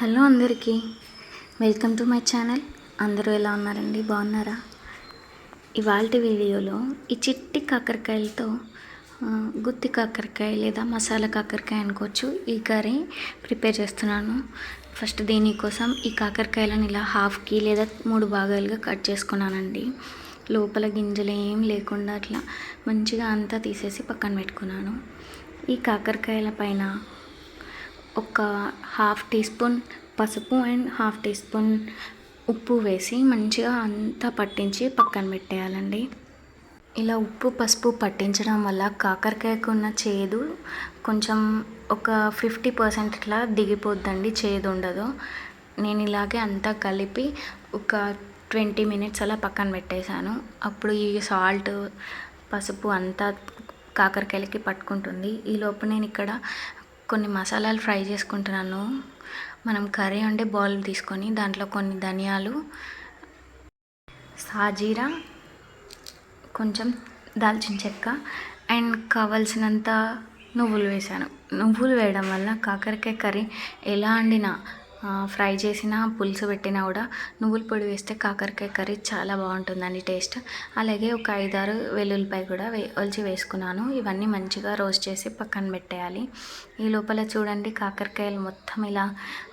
Hello అందరికీ. Welcome to my channel. అందరూ ఎలా ఉన్నారండి? బాగున్నారా? ఇవాళ వీడియోలో ఈ చిట్టి కాకరకాయలతో గుత్తి కాకరకాయ లేదా మసాలా కాకరకాయ అనుకోవచ్చు ఈ కర్రీ ప్రిపేర్ చేస్తున్నాను. ఫస్ట్ దీనికోసం ఈ కాకరకాయలను ఇలా హాఫ్కి లేదా మూడు భాగాలుగా కట్ చేసుకున్నానండి. లోపల గింజలు ఏం లేకుండా అట్లా మంచిగా అంతా తీసేసి పక్కన పెట్టుకున్నాను. ఈ కాకరకాయల పైన ఒక హాఫ్ టీ స్పూన్ పసుపు అండ్ హాఫ్ టీ స్పూన్ ఉప్పు వేసి మంచిగా అంతా పట్టించి పక్కన పెట్టేయాలండి. ఇలా ఉప్పు పసుపు పట్టించడం వల్ల కాకరకాయకు ఉన్న చేదు కొంచెం ఒక ఫిఫ్టీ పర్సెంట్ ఇట్లా దిగిపోద్దండి చేదు ఉండదు. నేను ఇలాగే అంతా కలిపి ఒక ట్వంటీ మినిట్స్ అలా పక్కన పెట్టేశాను. అప్పుడు ఈ సాల్ట్ పసుపు అంతా కాకరకాయలకి పట్టుకుంటుంది. ఈ లోపు నేను ఇక్కడ కొన్ని మసాలాలు ఫ్రై చేసుకుంటున్నాను. మనం కర్రీ వండే బౌల్ తీసుకొని దాంట్లో కొన్ని ధనియాలు సాజీరా కొంచెం దాల్చిన చెక్క అండ్ కావలసినంత నువ్వులు వేసాను నువ్వులు వేయడం వల్ల కాకరకాయ కర్రీ ఎలా వండినా ఫ్రై చేసిన పులుసు పెట్టినా కూడా నువ్వుల పొడి వేస్తే కాకరకాయ కర్రీ చాలా బాగుంటుందండి టేస్ట్. అలాగే ఒక ఐదారు వెల్లుల్లిపాయ కూడా వే ఒలిచి వేసుకున్నాను. ఇవన్నీ మంచిగా రోస్ట్ చేసి పక్కన పెట్టేయాలి. ఈ లోపల చూడండి కాకరకాయలు మొత్తం ఇలా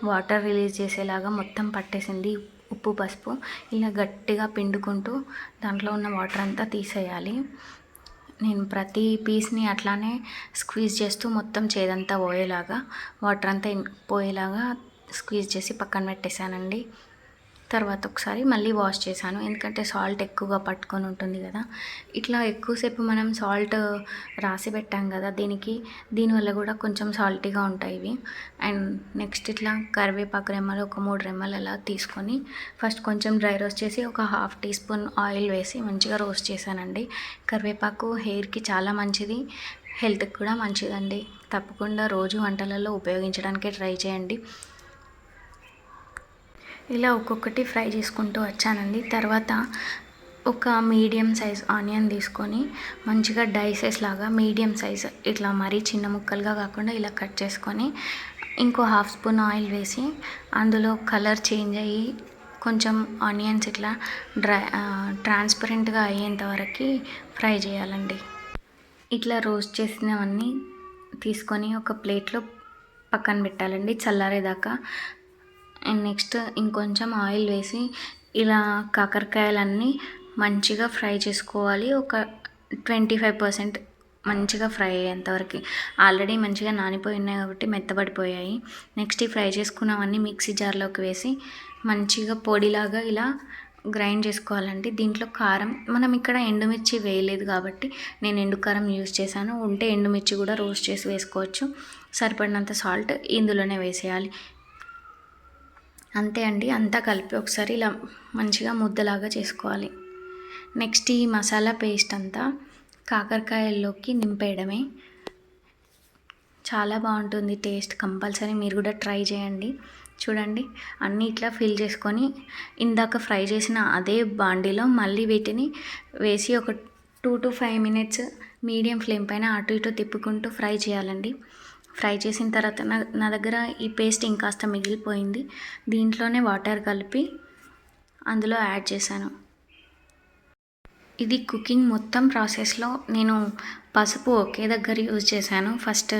వాటర్ రిలీజ్ చేసేలాగా మొత్తం పట్టేసింది. ఉప్పు పసుపు ఇలా గట్టిగా పిండుకుంటూ దాంట్లో ఉన్న వాటర్ అంతా తీసేయాలి. నేను ప్రతి పీస్ని అట్లానే స్క్వీజ్ చేస్తూ మొత్తం చేదంతా పోయేలాగా వాటర్ అంతా పోయేలాగా స్క్వీజ్ చేసి పక్కన పెట్టేశానండి. తర్వాత ఒకసారి మళ్ళీ వాష్ చేశాను. ఎందుకంటే సాల్ట్ ఎక్కువగా పట్టుకొని ఉంటుంది కదా. ఇట్లా ఎక్కువసేపు మనం సాల్ట్ రాసి పెట్టాం కదా దీనికి. దీనివల్ల కూడా కొంచెం సాల్టీగా ఉంటాయి ఇవి. అండ్ నెక్స్ట్ ఇట్లా కరివేపాకు రెమ్మలు ఒక మూడు రెమ్మలు అలా తీసుకొని ఫస్ట్ కొంచెం డ్రై రోస్ట్ చేసి ఒక హాఫ్ టీ స్పూన్ ఆయిల్ వేసి మంచిగా రోస్ట్ చేశానండి. కరివేపాకు హెయిర్కి చాలా మంచిది. హెల్త్కి కూడా మంచిదండి. తప్పకుండా రోజు వంటలలో ఉపయోగించడానికి ట్రై చేయండి. ఇలా ఒక్కొక్కటి ఫ్రై చేసుకుంటూ వచ్చానండి. తర్వాత ఒక మీడియం సైజ్ ఆనియన్ తీసుకొని మంచిగా డైసెస్ లాగా మీడియం సైజ్ ఇట్లా మరీ చిన్న ముక్కలుగా కాకుండా ఇలా కట్ చేసుకొని ఇంకో హాఫ్ స్పూన్ ఆయిల్ వేసి అందులో కలర్ చేంజ్ అయ్యి కొంచెం ఆనియన్స్ ఇట్లా డ్రై ట్రాన్స్పరెంట్గా అయ్యేంత వరకు ఫ్రై చేయాలండి. ఇట్లా రోస్ట్ చేసినవన్నీ తీసుకొని ఒక ప్లేట్లో పక్కన పెట్టాలండి. చల్లారేదాకా అండ్ నెక్స్ట్ ఇంకొంచెం ఆయిల్ వేసి ఇలా కాకరకాయలన్నీ మంచిగా ఫ్రై చేసుకోవాలి. ఒక ట్వంటీ ఫైవ్ పర్సెంట్ మంచిగా ఫ్రై అయ్యేంతవరకు ఆల్రెడీ మంచిగా నానిపోయి ఉన్నాయి కాబట్టి మెత్తబడిపోయాయి. నెక్స్ట్ ఈ ఫ్రై చేసుకున్నవన్నీ మిక్సీ జార్లోకి వేసి మంచిగా పొడిలాగా ఇలా గ్రైండ్ చేసుకోవాలండి దీంట్లో కారం మనం ఇక్కడ ఎండుమిర్చి వేయలేదు కాబట్టి నేను ఎండు కారం యూజ్ చేశాను. ఉంటే ఎండుమిర్చి కూడా రోస్ట్ చేసి వేసుకోవచ్చు. సరిపడినంత సాల్ట్ ఇందులోనే వేసేయాలి. అంతే అండి అంతా కలిపి ఒకసారి ఇలా మంచిగా ముద్దలాగా చేసుకోవాలి. నెక్స్ట్ ఈ మసాలా పేస్ట్ అంతా కాకరకాయల్లోకి నింపేయడమే. చాలా బాగుంటుంది టేస్ట్ కంపల్సరీ మీరు కూడా ట్రై చేయండి. చూడండి అన్నీ ఇట్లా ఫిల్ చేసుకొని ఇందాక ఫ్రై చేసిన అదే బాండీలో మళ్ళీ వీటిని వేసి ఒక two to five minutes medium flame పైన అటు ఇటు తిప్పుకుంటూ ఫ్రై చేయాలండి. ఫ్రై చేసిన తర్వాత నా నా దగ్గర ఈ పేస్ట్ ఇంకాస్త మిగిలిపోయింది. దీంట్లోనే వాటర్ కలిపి అందులో యాడ్ చేశాను. ఇది కుకింగ్ మొత్తం ప్రాసెస్లో నేను పసుపు ఒకే దగ్గర యూజ్ చేశాను. ఫస్ట్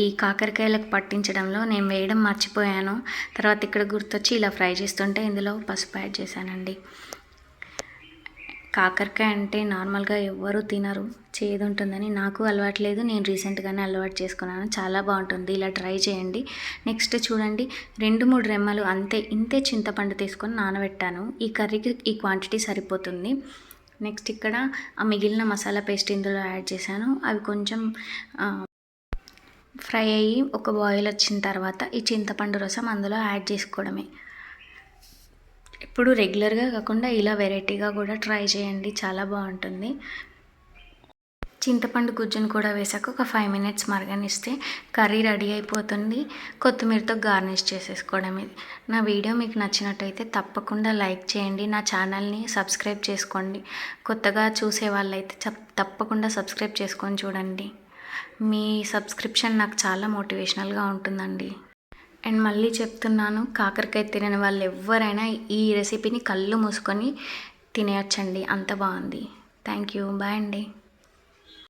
ఈ కాకరకాయలకు పట్టించడంలో నేను వేయడం మర్చిపోయాను. తర్వాత ఇక్కడ గుర్తొచ్చి ఇలా ఫ్రై చేస్తుంటే ఇందులో పసుపు యాడ్ చేశానండి. కాకరకాయ అంటే నార్మల్గా ఎవ్వరూ తినరు. చేదు ఉంటుందని నాకు అలవాట్లేదు. నేను రీసెంట్గానే అలవాటు చేసుకున్నాను. చాలా బాగుంటుంది. ఇలా ట్రై చేయండి. నెక్స్ట్ చూడండి. రెండు మూడు రెమ్మలు అంతే. ఇంతే చింతపండు తీసుకొని నానబెట్టాను. ఈ కర్రీకి ఈ క్వాంటిటీ సరిపోతుంది. నెక్స్ట్ ఇక్కడ ఆ మిగిలిన మసాలా పేస్ట్ ఇందులో యాడ్ చేశాను. అవి కొంచెం ఫ్రై అయ్యి ఒక బాయిల్ వచ్చిన తర్వాత ఈ చింతపండు రసం అందులో యాడ్ చేసుకోవడమే. ఇప్పుడు రెగ్యులర్గా కాకుండా ఇలా వెరైటీగా కూడా ట్రై చేయండి. చాలా బాగుంటుంది. చింతపండు గుజ్జును కూడా వేసాక ఒక ఫైవ్ మినిట్స్ మరగనిస్తే కర్రీ రెడీ అయిపోతుంది. కొత్తిమీరతో గార్నిష్ చేసేసుకోవడం ఇది. నా వీడియో మీకు నచ్చినట్టయితే తప్పకుండా లైక్ చేయండి. నా ఛానల్ని సబ్స్క్రైబ్ చేసుకోండి. కొత్తగా చూసే వాళ్ళైతే తప్పకుండా సబ్స్క్రైబ్ చేసుకొని చూడండి. మీ సబ్స్క్రిప్షన్ నాకు చాలా మోటివేషనల్గా ఉంటుందండి. అండ్ మళ్ళీ చెప్తున్నాను కాకరకాయ తినని వాళ్ళు ఎవరైనా ఈ రెసిపీని కళ్ళు మూసుకొని తినేయచ్చండి. అంత బాగుంది. థ్యాంక్ యూ బాయ్ అండి.